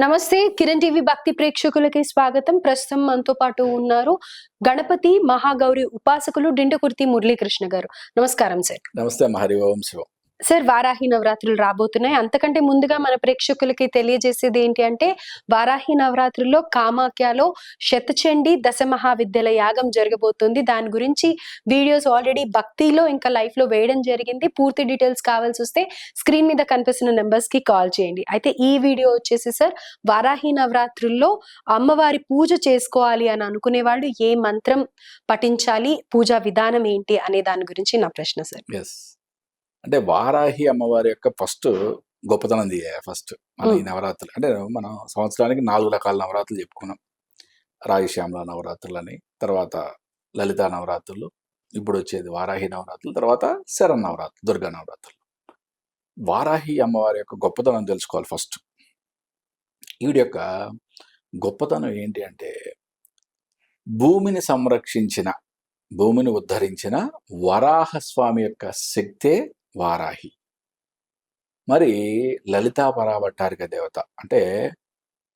నమస్తే కిరణ్ టీవీ భక్తి ప్రేక్షకులకి స్వాగతం. ప్రస్తుతం మనతో పాటు ఉన్నారు గణపతి మహాగౌరి ఉపాసకులు డిండకుర్తి మురళీకృష్ణ గారు. నమస్కారం సార్. నమస్తే హరి ఓం శివం. సార్ వారాహి నవరాత్రులు రాబోతున్నాయి. అంతకంటే ముందుగా మన ప్రేక్షకులకి తెలియజేసేది ఏంటి అంటే వారాహి నవరాత్రుల్లో కామాఖ్యలో శతచండి దశ మహావిద్యల యాగం జరగబోతుంది. దాని గురించి వీడియోస్ ఆల్రెడీ భక్తిలో ఇంకా లైఫ్లో వేయడం జరిగింది. పూర్తి డీటెయిల్స్ కావాల్సి వస్తే స్క్రీన్ మీద కనిపిస్తున్న నెంబర్స్కి కాల్ చేయండి. అయితే ఈ వీడియో వచ్చేసి సార్ వారాహి నవరాత్రుల్లో అమ్మవారి పూజ చేసుకోవాలి అని అనుకునే వాళ్ళు ఏ మంత్రం పఠించాలి పూజా విధానం ఏంటి అనే దాని గురించి నా ప్రశ్న సార్. అంటే వారాహి అమ్మవారి యొక్క ఫస్ట్ గొప్పతనం ఫస్ట్. మన ఈ. నవరాత్రులు. అంటే మనం సంవత్సరానికి నాలుగు రకాల నవరాత్రులు చెప్పుకున్నాం. రాగిశ్యామల నవరాత్రులు అని తర్వాత లలితా నవరాత్రులు ఇప్పుడు వచ్చేది వారాహి నవరాత్రులు తర్వాత శరణ్ నవరాత్రులు దుర్గా నవరాత్రులు. వారాహి అమ్మవారి యొక్క గొప్పతనం తెలుసుకోవాలి ఫస్ట్. ఈవిడ యొక్క గొప్పతనం ఏంటి అంటే భూమిని సంరక్షించిన భూమిని ఉద్ధరించిన వరాహ స్వామి యొక్క శక్తే వారాహి. మరి లలితా పరాభట్టారిక దేవత అంటే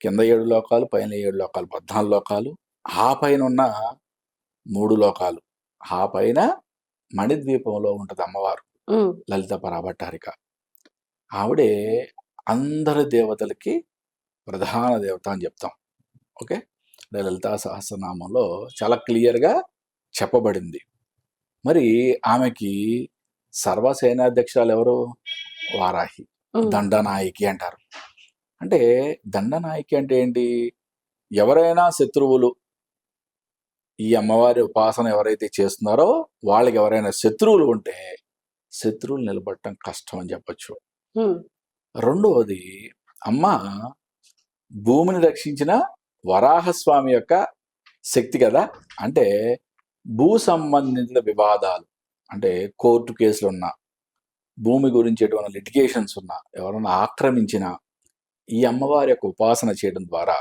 కింద ఏడు లోకాలు పైన ఏడు లోకాలు పద్నాలుగు లోకాలు ఆ పైన ఉన్న మూడు లోకాలు. ఆ పైన మణిద్వీపంలో ఉంటుంది అమ్మవారు లలిత పరాభట్టారిక ఆవిడే అందరి దేవతలకి ప్రధాన దేవత అని చెప్తాం. ఓకే? అంటే లలితా సహస్రనామంలో చాలా క్లియర్గా చెప్పబడింది. మరి ఆమెకి సర్వసేనాధ్యక్షురాలు ఎవరు? వారాహి. దండనాయకి అంటారు. అంటే దండనాయకి అంటే ఏంటి? ఎవరైనా శత్రువులు ఈ అమ్మవారి ఉపాసన ఎవరైతే చేస్తున్నారో వాళ్ళకి ఎవరైనా శత్రువులు ఉంటే శత్రువులు నిలబడటం కష్టం అని చెప్పొచ్చు. రెండవది అమ్మ భూమిని రక్షించిన వరాహస్వామి యొక్క శక్తి కదా? అంటే భూ సంబంధిత వివాదాలు. అంటే కోర్టు కేసులు ఉన్నా భూమి గురించి ఎటువంటి లిటిగేషన్స్ ఉన్నా ఎవరైనా ఆక్రమించిన ఈ అమ్మవారి యొక్క ఉపాసన చేయడం ద్వారా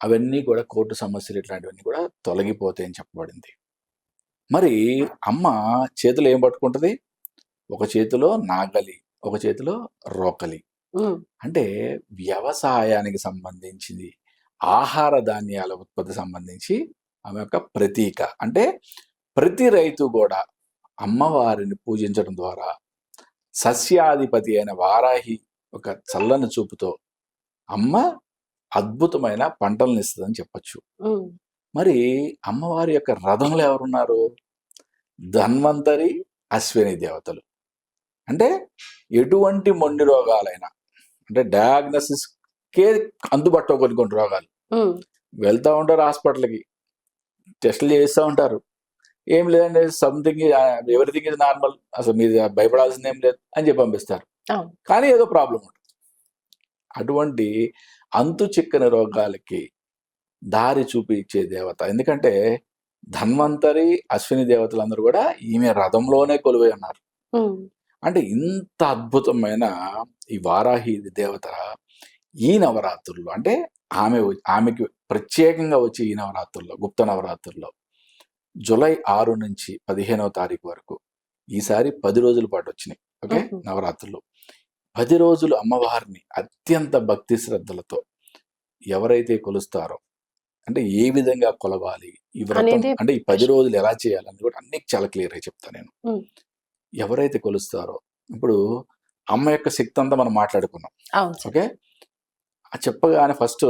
అవన్నీ కూడా కోర్టు సమస్యలు ఇట్లాంటివన్నీ కూడా తొలగిపోతాయని చెప్పబడింది. మరి అమ్మ చేతిలో ఏం పట్టుకుంటుంది? ఒక చేతిలో నాగలి ఒక చేతిలో రోకలి. అంటే వ్యవసాయానికి సంబంధించింది ఆహార ధాన్యాల ఉత్పత్తి సంబంధించి ఆమె యొక్క ప్రతీక. అంటే ప్రతి రైతు కూడా అమ్మవారిని పూజించడం ద్వారా సస్యాధిపతి అయిన వారాహి ఒక చల్లని చూపుతో అమ్మ అద్భుతమైన పంటలను ఇస్తుందని చెప్పొచ్చు. మరి అమ్మవారి యొక్క రథంలో ఎవరున్నారు? ధన్వంతరి అశ్విని దేవతలు. అంటే ఎటువంటి మొండి రోగాలైనా అంటే డయాగ్నోసిస్కే అందుబాటులో కొన్ని కొన్ని రోగాలు వెళ్తూ ఉంటారు హాస్పిటల్కి టెస్టులు చేస్తూ ఉంటారు. ఏం లేదండి సంథింగ్ ఎవ్రీథింగ్ ఇస్ నార్మల్ అసలు మీరు భయపడాల్సింది ఏం లేదు అని చెప్పి పంపిస్తారు. కానీ ఏదో ప్రాబ్లం ఉంటుంది. అటువంటి అంతు చిక్కని రోగాలకి దారి చూపించే దేవత. ఎందుకంటే ధన్వంతరి అశ్విని దేవతలందరూ కూడా ఈమె రథంలోనే కొలువై ఉన్నారు. అంటే ఇంత అద్భుతమైన ఈ వారాహి దేవత ఈ నవరాత్రుల్లో అంటే ఆమె ఆమెకి ప్రత్యేకంగా వచ్చే ఈ నవరాత్రుల్లో గుప్త నవరాత్రుల్లో జూలై ఆరు నుంచి పదిహేనవ తారీఖు వరకు. ఈసారి పది రోజుల పాటు వచ్చినాయి. ఓకే. నవరాత్రులు. పది రోజులు అమ్మవారిని అత్యంత భక్తి శ్రద్ధలతో ఎవరైతే కొలుస్తారో అంటే ఏ విధంగా కొలవాలి ఈ వ్రతం అంటే ఈ పది రోజులు ఎలా చేయాలని కూడా అన్ని చాలా క్లియర్గా చెప్తాను నేను. ఎవరైతే కొలుస్తారో ఇప్పుడు అమ్మ యొక్క శక్తి అంతా మనం మాట్లాడుకున్నాం. ఓకే? ఆ చెప్పగానే ఫస్ట్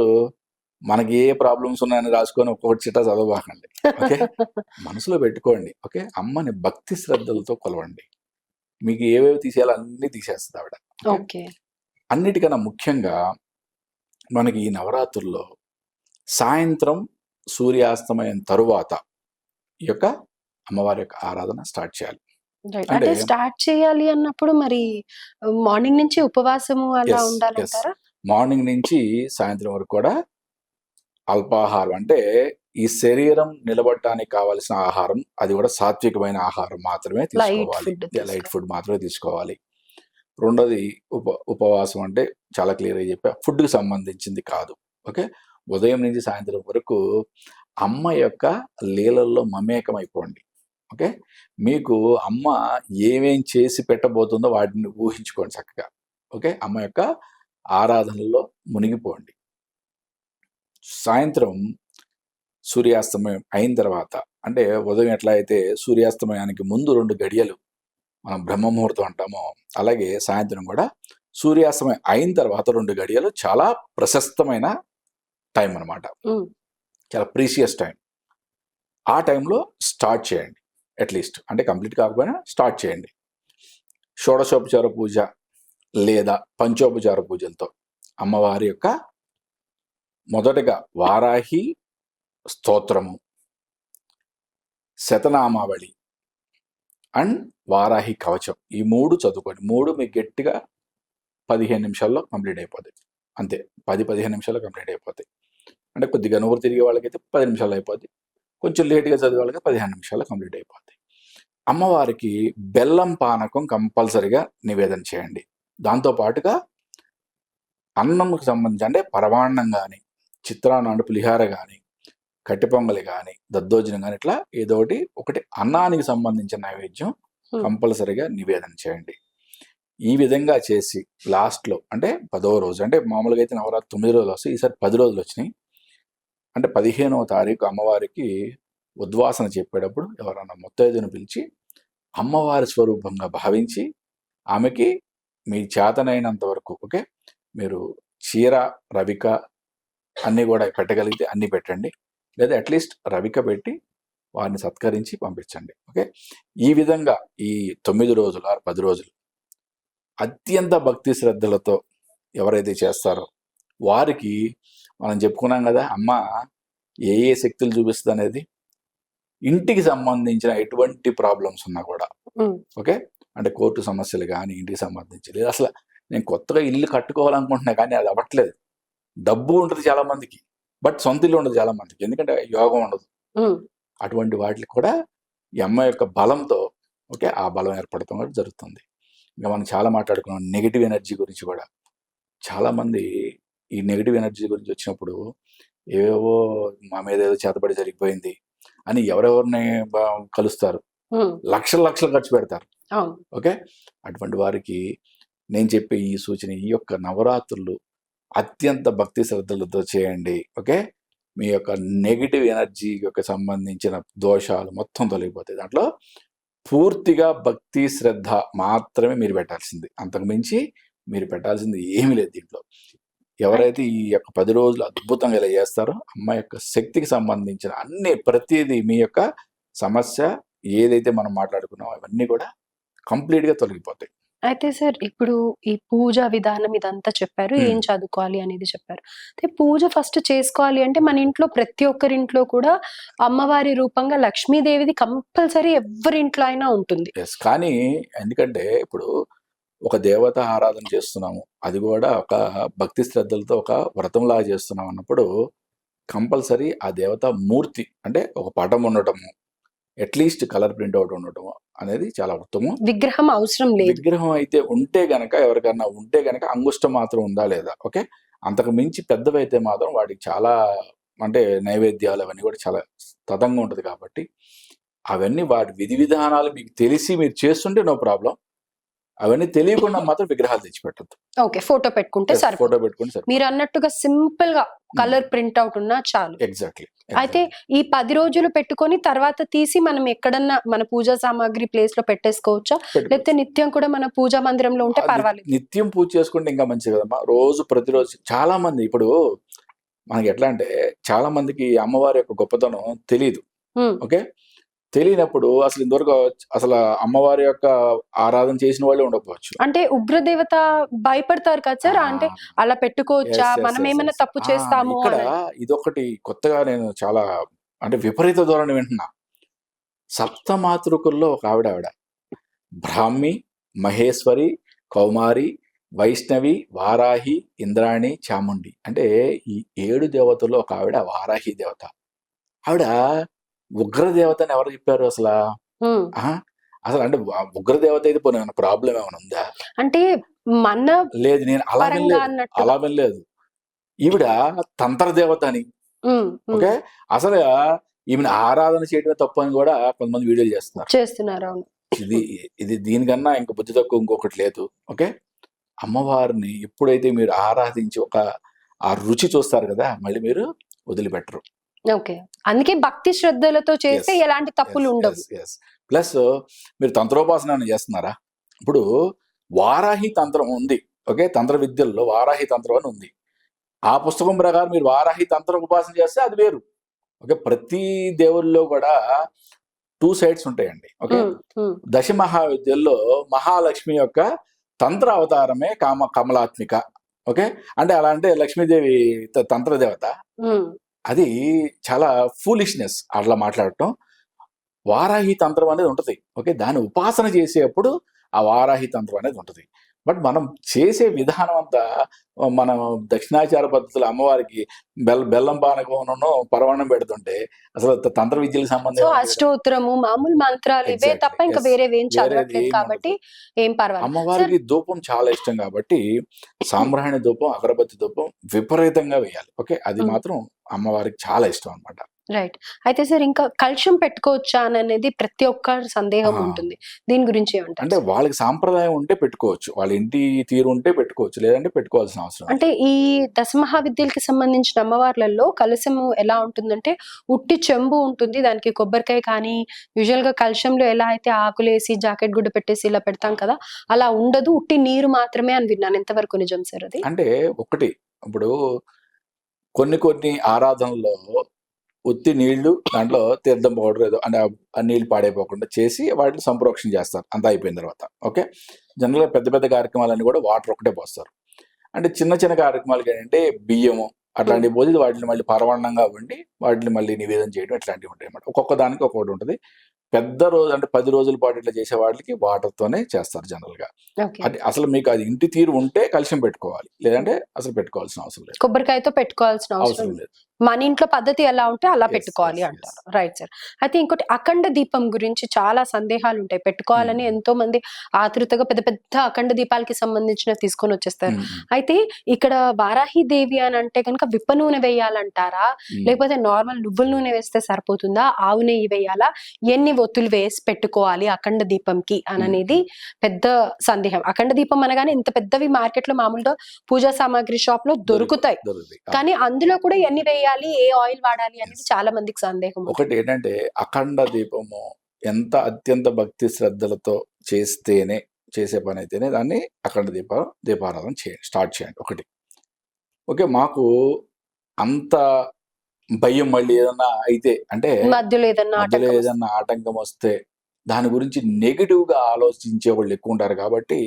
మనకి ఏ ప్రాబ్లమ్స్ ఉన్నాయని రాసుకొని ఒక్కొక్కటి చిట్టా చదవబాకండి. ఓకే? మనసులో పెట్టుకోండి. ఓకే? అమ్మని భక్తి శ్రద్ధలతో కొలవండి. మీకు ఏవేవి తీసేయాలో అన్ని తీసేస్తుంది ఆవిడ. ఓకే? అన్నిటికన్నా ముఖ్యంగా మనకి ఈ నవరాత్రుల్లో సాయంత్రం సూర్యాస్తమయం తరువాత ఈ యొక్క అమ్మవారి యొక్క ఆరాధన స్టార్ట్ చేయాలి. అంటే- స్టార్ట్ చేయాలి అన్నప్పుడు మరి మార్నింగ్ నుంచి ఉపవాసము అలా ఉండాలంటారా? మార్నింగ్ నుంచి సాయంత్రం వరకు కూడా అల్పాహారం అంటే ఈ శరీరం నిలబడటానికి కావాల్సిన ఆహారం అది కూడా సాత్వికమైన ఆహారం మాత్రమే తీసుకోవాలి. లైట్ ఫుడ్ మాత్రమే తీసుకోవాలి. రెండోది ఉప ఉపవాసం అంటే చాలా క్లియర్గా చెప్పా ఫుడ్కి సంబంధించింది కాదు. ఓకే ఉదయం నుంచి సాయంత్రం వరకు అమ్మ యొక్క లీలల్లో మమేకం అయిపోండి ఓకే మీకు అమ్మ ఏమేం చేసి పెట్టబోతుందో వాటిని ఊహించుకోండి చక్కగా. ఓకే అమ్మ యొక్క ఆరాధనలో మునిగిపోండి. సాయంత్రం సూర్యాస్తమయం అయిన తర్వాత అంటే ఉదయం ఎట్లా అయితే సూర్యాస్తమయానికి ముందు రెండు గడియలు మనం బ్రహ్మ ముహూర్తం అంటామో అలాగే సాయంత్రం కూడా సూర్యాస్తమయం అయిన తర్వాత రెండు గడియలు చాలా ప్రశస్తమైన టైం అన్నమాట. ఉమ్. చాలా ప్రీషియస్ టైం. ఆ టైంలో స్టార్ట్ చేయండి అట్లీస్ట్ అంటే కంప్లీట్ కాకపోయినా స్టార్ట్ చేయండి. షోడశోపచార పూజ లేదా పంచోపచార పూజలతో అమ్మవారి యొక్క మొదటగా వారాహి స్తోత్రము శతనామావళి అండ్ వారాహి కవచం. ఈ మూడు చదువుకోండి. మూడు మీకు గట్టిగా పదిహేను నిమిషాల్లో కంప్లీట్ అయిపోతాయి. అంతే. పది పదిహేను నిమిషాల్లో కంప్లీట్ అయిపోతాయి. అంటే కొద్దిగా నూరు తిరిగే వాళ్ళకైతే పది నిమిషాలు అయిపోద్ది కొంచెం లేట్గా చదివే వాళ్ళకి పదిహేను నిమిషాల్లో కంప్లీట్ అయిపోతాయి. అమ్మవారికి బెల్లం పానకం కంపల్సరిగా నివేదన చేయండి. దాంతో పాటుగా అన్నంకు సంబంధించి అంటే పరమాన్నం కానీ చిత్రాన్నం అంటే పులిహార కానీ కట్టి పొంగలి కానీ దద్దోజనం కానీ ఇట్లా ఏదో ఒకటి ఒకటి అన్నానికి సంబంధించిన నైవేద్యం. కంపల్సరిగా నివేదన చేయండి. ఈ విధంగా చేసి లాస్ట్లో అంటే పదో రోజు అంటే మామూలుగా అయితే నవరాత్రి తొమ్మిది రోజులు వస్తాయి ఈసారి పది రోజులు వచ్చినాయి. అంటే పదిహేనవ తారీఖు అమ్మవారికి ఉద్వాసన చెప్పేటప్పుడు ఎవరన్నా ముత్తైదును పిలిచి అమ్మవారి స్వరూపంగా భావించి ఆమెకి మీ చేతనైనంత వరకు ఓకే? మీరు చీర రవిక అన్నీ కూడా పెట్టగలిగితే అన్నీ పెట్టండి. లేదా అట్లీస్ట్ రవిక పెట్టి వారిని సత్కరించి పంపించండి. ఓకే? ఈ విధంగా ఈ తొమ్మిది రోజులు ఆరు పది రోజులు అత్యంత భక్తి శ్రద్ధలతో ఎవరైతే చేస్తారో వారికి మనం చెప్పుకున్నాం కదా అమ్మ ఏ ఏ శక్తులు చూపిస్తుంది అనేది ఇంటికి సంబంధించిన ఎటువంటి ప్రాబ్లమ్స్ ఉన్నా కూడా. ఓకే? అంటే కోర్టు సమస్యలు కానీ ఇంటికి సంబంధించి. లేదా అసలు నేను కొత్తగా ఇల్లు కట్టుకోవాలనుకుంటున్నా కానీ అది అవ్వట్లేదు. డబ్బు ఉంటుంది చాలా మందికి బట్ సొంత ఇల్లు ఉండదు చాలా మందికి. ఎందుకంటే యోగం ఉండదు. అటువంటి వాటికి కూడా ఈ అమ్మ యొక్క బలంతో ఓకే ఆ బలం ఏర్పడటం కూడా జరుగుతుంది. ఇంకా మనం చాలా మాట్లాడుకున్నాం నెగిటివ్ ఎనర్జీ గురించి కూడా. చాలా మంది ఈ నెగిటివ్ ఎనర్జీ గురించి వచ్చినప్పుడు ఏవేవో మా మీద ఏదో చేతబడి జరిగిపోయింది అని ఎవరెవరిని కలుస్తారు. లక్షల లక్షలు ఖర్చు పెడతారు. ఓకే? అటువంటి వారికి నేను చెప్పే ఈ సూచన ఈ యొక్క నవరాత్రులు అత్యంత భక్తి శ్రద్ధలతో చేయండి. ఓకే? మీ యొక్క నెగిటివ్ ఎనర్జీ యొక్క సంబంధించిన దోషాలు మొత్తం తొలగిపోతాయి. దాంట్లో పూర్తిగా భక్తి శ్రద్ధ మాత్రమే మీరు పెట్టాల్సింది. అంతకుమించి మీరు పెట్టాల్సింది ఏమీ లేదు దీంట్లో. ఎవరైతే ఈ యొక్క పది రోజులు అద్భుతంగా ఇలా చేస్తారో అమ్మ యొక్క శక్తికి సంబంధించిన అన్ని ప్రతిదీ మీ యొక్క సమస్య ఏదైతే మనం మాట్లాడుకున్నామో అవన్నీ కూడా కంప్లీట్గా తొలగిపోతాయి. అయితే సార్ ఇప్పుడు ఈ పూజ విధానం ఇదంతా చెప్పారు. ఏం చదువుకోవాలి అనేది చెప్పారు. అయితే పూజ ఫస్ట్ చేసుకోవాలి అంటే మన ఇంట్లో ప్రతి ఒక్కరి ఇంట్లో కూడా అమ్మవారి రూపంగా లక్ష్మీదేవిది కంపల్సరీ ఎవరి ఇంట్లో అయినా ఉంటుంది. ఎస్ కానీ ఎందుకంటే ఇప్పుడు ఒక దేవత ఆరాధన చేస్తున్నాము. అది కూడా ఒక భక్తి శ్రద్ధలతో ఒక వ్రతంలాగా చేస్తున్నాం అన్నప్పుడు కంపల్సరీ ఆ దేవత మూర్తి అంటే ఒక పటం ఉండటము అట్లీస్ట్ కలర్ ప్రింట్ అవుట్ ఉండటము అనేది చాలా ఉత్తమం. విగ్రహం అవసరం లేదు. విగ్రహం అయితే ఉంటే గనక ఎవరికన్నా ఉంటే గనక అంగుష్టం మాత్రం ఉందా లేదా? ఓకే? అంతకు మించి పెద్దవైతే మాత్రం వాటికి చాలా అంటే నైవేద్యాలు అవన్నీ కూడా చాలా తదంగా ఉంటుంది కాబట్టి అవన్నీ వాటి విధి విధానాలు మీకు తెలిసి మీరు చేస్తుంటే నో ప్రాబ్లం. అవన్నీ తెలియకుండా మాత్రం విగ్రహాలు తెచ్చిపెట్టద్దు. ఓకే ఫోటో పెట్టుకుంటే సరిపోతుంది. ఫోటో పెట్టుకుని సరే మీరు అన్నట్టుగా సింపుల్గా కలర్ ప్రింట్ అవుట్ ఉన్నా చాలు. ఎగ్జాక్ట్లీ అయితే ఈ పది రోజులు పెట్టుకొని తర్వాత తీసి మనం ఎక్కడన్నా మన పూజా సామాగ్రి ప్లేస్లో పెట్టేసుకోవచ్చా? లేకపోతే నిత్యం కూడా మన పూజా మందిరంలో ఉంటే పర్వాలేదు. నిత్యం పూజ చేసుకుంటే ఇంకా మంచిది కదమ్మా. రోజు ప్రతిరోజు చాలా మంది ఇప్పుడు మనకి ఎట్లా అంటే చాలా మందికి అమ్మవారి యొక్క గొప్పతనం తెలియదు ఓకే? తెలియనప్పుడు అసలు ఇంతవరకు అసలు అమ్మవారి యొక్క ఆరాధన చేసిన వాళ్ళే ఉండకపోవచ్చు. అంటే ఉగ్రదేవత భయపడతారు కదా సార్? అంటే అలా పెట్టుకోవచ్చా? మనం ఏమైనా. తప్పు చేస్తాము ఇక్కడ. ఇదొకటి కొత్తగా నేను చాలా అంటే విపరీత ధోరణి వింటున్నా. సప్తమాతృకుల్లో ఒక ఆవిడ ఆవిడ. బ్రాహ్మి మహేశ్వరి కౌమారి వైష్ణవి వారాహి ఇంద్రాణి చాముండి. అంటే ఈ ఏడు దేవతల్లో ఒక ఆవిడ వారాహి దేవత. ఆవిడ ఉగ్ర దేవత అని ఎవరు చెప్పారు అసలు? అసలు అంటే వా- ఉగ్ర దేవత అయితే పోనీ ప్రాబ్లం ఏమైనా ఉందా? అంటే మన లేదు నేను అలా వినలేదు. అన్నట్టు. అలా వినలేదు. ఈవిడ తంత్ర దేవత అని ఓకే? అసలు ఈమెను ఆరాధన చేయడమే తప్పు అని కూడా కొంతమంది వీడియోలు చేస్తున్నారు. చేస్తున్నారు ఇది ఇది దీనికన్నా ఇంక బుద్ధి తక్కువ ఇంకొకటి లేదు. ఓకే? అమ్మవారిని ఎప్పుడైతే మీరు ఆరాధించి ఒక ఆ రుచి చూస్తారు కదా మళ్ళీ మీరు వదిలిపెట్టరు. ఓకే. అందుకే భక్తి శ్రద్ధలతో చేస్తే. ఎలాంటి తప్పులు ఉండవు. ప్లస్ మీరు తంత్రోపాసన చేస్తున్నారా? ఇప్పుడు వారాహి తంత్రం ఉంది. ఓకే? తంత్ర విద్యల్లో వారాహి తంత్రం అని ఉంది. ఆ పుస్తకం ప్రకారం మీరు వారాహి తంత్ర ఉపాసన చేస్తే అది వేరు. ఓకే? ప్రతి దేవుల్లో కూడా టూ సైడ్స్ ఉంటాయండి. ఓకే? దశ మహావిద్యల్లో మహాలక్ష్మి యొక్క తంత్ర అవతారమే కామ కమలాత్మిక. ఓకే? అంటే అలా అంటే లక్ష్మీదేవి తంత్ర దేవత. అది చాలా ఫూలిష్నెస్ అట్లా మాట్లాడటం. వారాహి తంత్రం అనేది ఉంటుంది. ఓకే? దాన్ని ఉపాసన చేసేప్పుడు ఆ వారాహి తంత్రం అనేది ఉంటుంది. బట్ మనం చేసే విధానం అంతా మనం దక్షిణాచార పద్ధతులు అమ్మవారికి బెల్ బెల్లం పానకం పరవణం పెడుతుంటే అసలు తంత్ర విద్యలకు సంబంధం సో ఏముంది? అష్టోత్తరము మామూలు మంత్రాలు ఇవే తప్ప ఇంకా. వేరేవి ఏం చదవట్లేదు కాబట్టి ఏం పర్వాలేదు అమ్మవారికి ధూపం చాలా ఇష్టం కాబట్టి సాంబ్రాణి ధూపం అగరబత్తి ధూపం విపరీతంగా వేయాలి ఓకే అది. మాత్రం అమ్మవారికి చాలా ఇష్టం అన్నమాట రైట్ అయితే సార్ ఇంకా కలుషం పెట్టుకోవచ్చా అని అనేది ప్రతి ఒక్క సందేహం. ఉంటుంది. దీని గురించి ఏమంటారు అంటే వాళ్ళకి సాంప్రదాయం ఉంటే పెట్టుకోవచ్చు. వాళ్ళ ఇంటి తీరు ఉంటే పెట్టుకోవచ్చు. లేదంటే పెట్టుకోవాల్సిన అవసరం. అంటే ఈ దశమహావిద్యలకి సంబంధించిన అమ్మవార్లలో కలశము ఎలా ఉంటుందంటే ఉట్టి చెంబు ఉంటుంది. దానికి కొబ్బరికాయ కానీ యూజువల్గా కలశంలో ఎలా అయితే ఆకులేసి జాకెట్ గుడ్డ పెట్టేసి ఇలా పెడతాం కదా అలా ఉండదు. ఉట్టి నీరు మాత్రమే అని విన్నాను. ఎంతవరకు నిజం సార్ అది? అంటే ఒకటి ఇప్పుడు కొన్ని కొన్ని ఆరాధనలో ఉత్తి నీళ్ళు దాంట్లో తీర్థం పౌడర్ ఏదో అంటే ఆ- నీళ్ళు నీళ్ళు పాడైపోకుండా చేసి వాటిని సంప్రోక్షణ చేస్తారు. అంతా అయిపోయిన తర్వాత. ఓకే? జనరల్గా పెద్ద పెద్ద కార్యక్రమాలన్నీ కూడా వాటర్ ఒకటే పోస్తారు. అంటే చిన్న చిన్న కార్యక్రమాలకి ఏంటంటే బియ్యము అట్లాంటివి పోసి వాటిని మళ్ళీ పరవణంగా ఉండి వాటిని మళ్ళీ నివేదన చేయడం ఇట్లాంటివి ఉంటాయి అన్నమాట ఒక్కొక్క దానికి ఒక్కొక్కటి ఉంటుంది. పెద్ద రోజు అంటే పది రోజుల పాటు ఇట్లా చేసే వాటికి వాటర్తోనే చేస్తారు జనరల్గా అది అసలు మీకు అది ఇంటి తీరు ఉంటే కలిసి పెట్టుకోవాలి. లేదంటే అసలు పెట్టుకోవాల్సిన అవసరం లేదు. కొబ్బరికాయతో పెట్టుకోవాల్సిన అవసరం లేదు. మన ఇంట్లో పద్ధతి ఎలా ఉంటే అలా పెట్టుకోవాలి అంటారు. రైట్ సార్ అయితే ఇంకోటి అఖండ దీపం గురించి చాలా సందేహాలు ఉంటాయి. పెట్టుకోవాలని Hmm. ఎంతో మంది ఆతృతగా పెద్ద పెద్ద అఖండ దీపాలకి సంబంధించిన తీసుకొని వచ్చేస్తారు. ఉమ్, ఉమ్, అయితే ఇక్కడ వారాహి దేవి అని అంటే కనుక విప్ప నూనె వేయాలంటారా. లేకపోతే నార్మల్ నువ్వుల నూనె వేస్తే సరిపోతుందా? ఆవు నెయ్యి వేయాలా? ఎన్ని ఒత్తులు వేసి పెట్టుకోవాలి అఖండ దీపంకి అని అనేది పెద్ద సందేహం. అఖండ దీపం అనగానే ఇంత పెద్దవి మార్కెట్లో మామూలుగా పూజా సామాగ్రి షాప్లో దొరుకుతాయి. కానీ అందులో కూడా ఎన్ని వేయాలి ఏ ఆయిల్ వాడాలి అనేది చాలా మందికి సందేహం. ఒకటి ఏంటంటే అఖండ దీపము ఎంత అత్యంత భక్తి శ్రద్ధలతో చేస్తేనే చేసే పని అయితేనే దాన్ని అఖండ దీప దీపారాధన చేయండి స్టార్ట్ చేయండి. ఒకటి. ఓకే మాకు అంత భయం మళ్ళీ ఏదన్నా అయితే అంటే మధ్యలో ఏదన్నా ఆటంకం వస్తే. ఏదన్నా ఆటంకం వస్తే దాని గురించి నెగిటివ్గా ఆలోచించే వాళ్ళు ఎక్కువ ఉంటారు కాబట్టి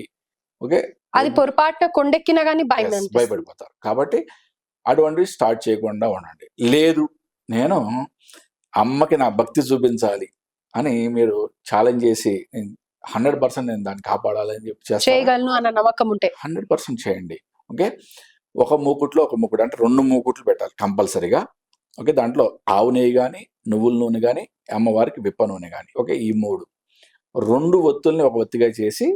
ఓకే? అది పొరపాటున కొండెక్కినా గానీ భయం. భయపడిపోతారు. కాబట్టి అటువంటివి స్టార్ట్ చేయకుండా ఉండండి. లేదు నేను అమ్మకి నా భక్తి చూపించాలి అని మీరు ఛాలెంజ్ చేసి హండ్రెడ్ పర్సెంట్ నేను దాన్ని కాపాడాలని చెప్పి చేయగలను అన్న నమ్మకం ఉంటే. హండ్రెడ్ పర్సెంట్ చేయండి. ఓకే? ఒక మూకుట్లో ఒక మూకుడు అంటే రెండు మూకుట్లు పెట్టాలి కంపల్సరీగా. ఓకే దాంట్లో ఆవు నెయ్యి కానీ నువ్వుల నూనె కానీ అమ్మవారికి విప్ప నూనె కానీ ఓకే ఈ మూడు. రెండు ఒత్తుల్ని ఒక ఒత్తిగా చేసి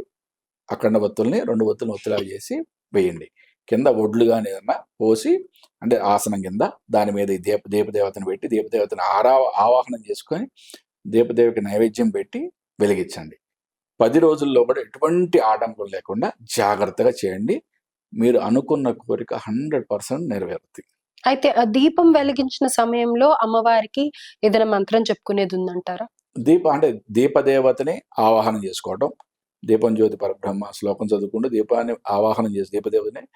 అఖండ ఒత్తుల్ని రెండు ఒత్తుల్ని ఒత్తిలాగా చేసి వేయండి. కింద ఒడ్లు కానీ ఏదన్నా పోసి అంటే ఆసనం కింద దాని మీద ఈ దీప దీపదేవతను పెట్టి దీపదేవతను ఆరా ఆవాహనం చేసుకొని దీపదేవికి నైవేద్యం పెట్టి వెలిగించండి. పది రోజుల్లో కూడా ఎటువంటి ఆటంకం లేకుండా జాగ్రత్తగా చేయండి. మీరు అనుకున్న కోరిక హండ్రెడ్ పర్సెంట్ నెరవేరుతుంది అయితే ఆ దీపం వెలిగించిన సమయంలో అమ్మవారికి ఏదైనా మంత్రం చెప్పుకునేది ఉందంటారా? దీప అంటే దీపదేవతని ఆవాహనం చేసుకోవటం. దీపం జ్యోతి పరబ్రహ్మ శ్లోకం చదువుకుంటూ దీపాన్ని ఆవాహనం చేసి దీపదేవతని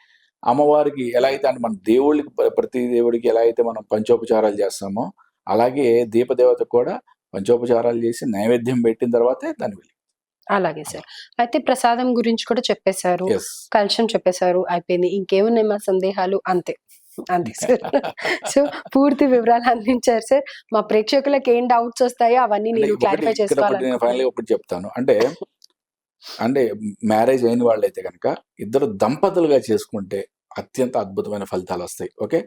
అమ్మవారికి ఎలా అయితే అంటే మన దేవుళ్ళకి ప్ర- ప్రతి దేవుడికి ఎలా అయితే మనం పంచోపచారాలు చేస్తామో అలాగే దీపదేవత కూడా పంచోపచారాలు చేసి నైవేద్యం పెట్టిన తర్వాతే దాన్ని వెళ్ళి అలాగే సార్. అయితే ప్రసాదం గురించి కూడా చెప్పేశారు. కలుషం చెప్పేశారు. అయిపోయింది. ఇంకేమున్నాయి మా సందేహాలు? అంతే. అంతే సార్. సో పూర్తి వివరాలు అందించారు సార్. మా ప్రేక్షకులకు ఏం డౌట్స్ వస్తాయో అవన్నీ ఒకటి క్లారిఫై నేను చేసుకోవాలి ఫైనల్ ఒకటి చెప్తాను. అంటే అంటే మ్యారేజ్ అయిన వాళ్ళైతే కనుక ఇద్దరు దంపతులుగా చేసుకుంటే అత్యంత అద్భుతమైన ఫలితాలు వస్తాయి. ఓకే?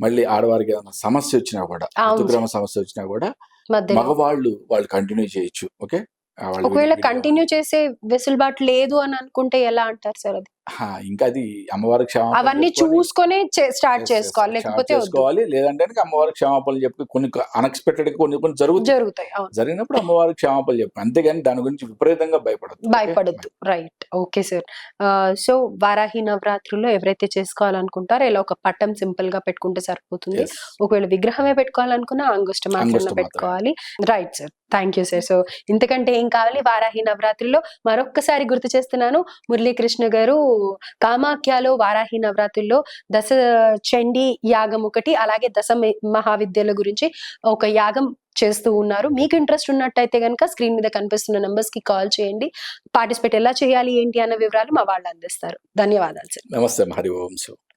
మళ్ళీ ఆడవారికి ఏదైనా సమస్య వచ్చినా కూడా అవును ఋతుక్రమ సమస్య వచ్చినా కూడా మగవాళ్ళు వాళ్ళు కంటిన్యూ చేయొచ్చు. ఓకే? ఒకవేళ కంటిన్యూ చేసే వెసులుబాటు లేదు అని అనుకుంటే ఎలా అంటారు సార్ అది? ఇంకా అది అమ్మవారికి క్షమాపణ అవన్నీ చూసుకొని స్టార్ట్ చేసుకోవాలి. లేకపోతే. చేసుకోవాలి. లేదంటే కనుక అమ్మవారికి క్షమాపణలు చెప్పి కొన్ని అన్ఎక్స్పెక్టెడ్ కొన్ని కొన్ని జరుగుతాయి. జరుగుతాయి. జరిగినప్పుడు అమ్మవారికి క్షమాపణలు చెప్పి అంతేగాని దాని గురించి విపరీతంగా భయపడదు భయపడద్దు. Right okay sir so Varahi నవరాత్రుల్లో ఎవరైతే చేసుకోవాలనుకుంటారో ఇలా ఒక పట్టం సింపుల్గా పెట్టుకుంటే సరిపోతుంది. ఒకవేళ విగ్రహమే పెట్టుకోవాలనుకున్నా అంగుష్ట మాత్రమే. పెట్టుకోవాలి. Right sir thank you sir so ఇంతకంటే ఏం కావాలి? వారాహి నవరాత్రిలో మరొక్కసారి గుర్తు చేస్తున్నాను. మురళీకృష్ణ గారు కామాఖ్యలో వారాహి నవరాత్రుల్లో దశ చండీ యాగం ఒకటి అలాగే దశ మే- మహావిద్యల గురించి ఒక యాగం చేస్తూ ఉన్నారు. మీకు ఇంట్రెస్ట్ ఉన్నట్టయితే కనుక స్క్రీన్ మీద కనిపిస్తున్న నంబర్స్కి కాల్ చేయండి. పార్టిసిపేట్ ఎలా చేయాలి ఏంటి అన్న వివరాలు మా వాళ్ళు అందిస్తారు. ధన్యవాదాలు సార్. నమస్తే హరి ఓం